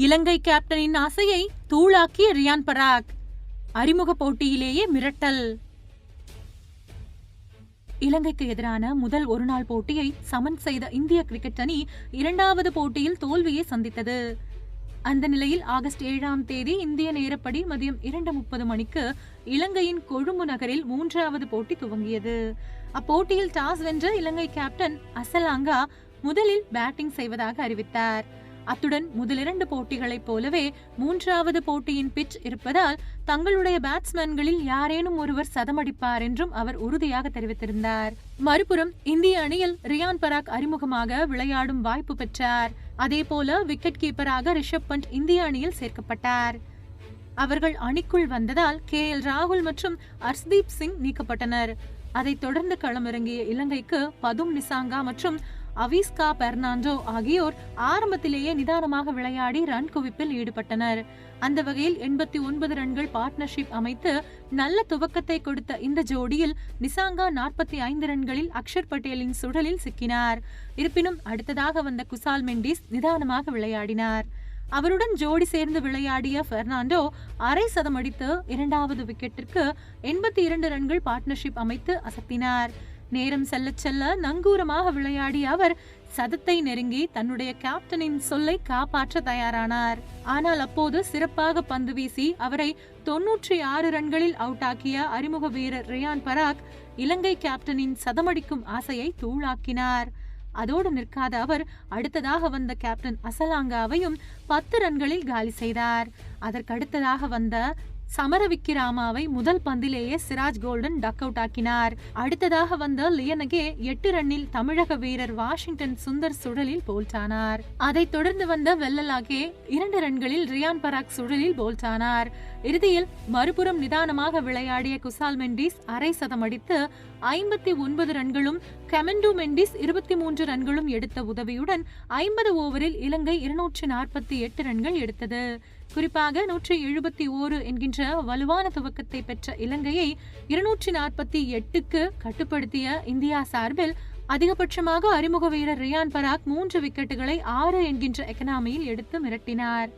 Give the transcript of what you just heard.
இலங்கை கேப்டனின் ஆசையை தூளாக்கிய ரியான் பராக். அறிமுக போட்டியிலேயே மிரட்டல். இலங்கைக்கு எதிரான முதல் ஒருநாள் போட்டியை சமன் செய்த இந்திய கிரிக்கெட் அணி இரண்டாவது போட்டியில் தோல்வியை சந்தித்தது. அந்த நிலையில் ஆகஸ்ட் ஏழாம் தேதி இந்திய நேரப்படி மதியம் இரண்டு முப்பது மணிக்கு இலங்கையின் கொழும்பு நகரில் மூன்றாவது போட்டி துவங்கியது. அப்போட்டியில் டாஸ் வென்ற இலங்கை கேப்டன் அசலாங்கா முதலில் பேட்டிங் செய்வதாக அறிவித்தார். அத்துடன் முதலிரண்டு போட்டிகளைப் போலவே மூன்றாவது போட்டியின் பிச் இருப்பதால் தங்களுடைய பேட்ஸ்மேன்களில் யாரேனும் ஒருவர் சதமடிப்பார் என்றும் அவர் உறுதியாக தெரிவித்திருந்தார். மறுபுறம் இந்திய அணியில் ரியான் பராக் அறிமுகமாக விளையாடும் வாய்ப்பு பெற்றார். அதேபோல விக்கெட் கீப்பராக ரிஷப் பண்ட் இந்திய அணியில் சேர்க்கப்பட்டார். அவர்கள் அணிக்குள் வந்ததால் கே. எல். ராகுல் மற்றும் அர்ஸ்தீப் சிங் நீக்கப்பட்டனர். அதைத் தொடர்ந்து களமிறங்கிய இலங்கைக்கு பதும் நிசாங்கா மற்றும் அவிஸ்கா பெர்னாண்டோ ஆகியோர் ஆரம்பத்திலேயே நிதானமாக விளையாடி ரன் குவிப்பில் ஈடுபட்டனர். அந்த வகையில் எண்பத்தி ஒன்பது ரன்கள் பார்ட்னர்ஷிப் அமைத்து நல்ல துவக்கத்தை கொடுத்த இந்த ஜோடியில் நிசாங்கா நாற்பத்தி ஐந்து ரன்களில் அக்ஷர் பட்டேலின் சுழலில் சிக்கினார். இருப்பினும் அடுத்ததாக வந்த குசால் மெண்டிஸ் நிதானமாக விளையாடினார். அவருடன் ஜோடி சேர்ந்து விளையாடிய பெர்னாண்டோ அரை சதம் அடித்து இரண்டாவது விக்கெட்டிற்கு எண்பத்தி இரண்டு ரன்கள் பார்ட்னர்ஷிப் அமைத்து அசத்தினார். நேரம் செல்ல செல்ல நங்கூரமாக விளையாடிய அவர் சதத்தை நெருங்கி தன்னுடைய கேப்டனின் சொல்லை காப்பாற்ற தயாரானார். ஆனால் அப்போது சிறப்பாக பந்து வீசி அவரை தொன்னூற்றி ஆறு ரன்களில் அவுட் ஆக்கிய அறிமுக வீரர் ரியான் பராக் இலங்கை கேப்டனின் சதமடிக்கும் ஆசையை தூளாக்கினார். அதோடு நிற்காத அவர் அடுத்ததாக வந்த கேப்டன் அசலாங்காவையும் பத்து ரன்களில் காலி செய்தார். அதற்கடுத்ததாக வந்த சமரவிக்கிராமாவை முதல் பந்திலேயே சிராஜ் கோல்டன் டக் அவுட் ஆக்கினார். அடுத்ததாக வந்த லியனகே எட்டு ரன்னில் தமிழக வீரர் வாஷிங்டன் சுந்தர் சுழலில் போல்டானார் அதைத் தொடர்ந்து வந்த வெல்லலாகே இரண்டு ரன்களில் ரியான் பராக் சுழலில் போல்டானார் இறுதியில் மறுபுறம் நிதானமாக விளையாடிய குசால் மெண்டிஸ் அரை சதம் அடித்து ஐம்பத்தி ஒன்பது ரன்களும் கமெண்டோ மெண்டிஸ் இருபத்தி மூன்று ரன்களும் எடுத்த உதவியுடன் ஐம்பது ஓவரில் இலங்கை இருநூற்று நாற்பத்தி எட்டு ரன்கள் எடுத்தது. குறிப்பாக நூற்றி எழுபத்தி ஓரு என்கின்ற வலுவான துவக்கத்தை பெற்ற இலங்கையை இருநூற்றி நாற்பத்தி எட்டுக்கு கட்டுப்படுத்திய இந்தியா சார்பில் அதிகபட்சமாக அறிமுக வீரர் ரியான் பராக் மூன்று விக்கெட்டுகளை ஆறு என்கின்ற எக்கனாமியில் எடுத்து மிரட்டினார்.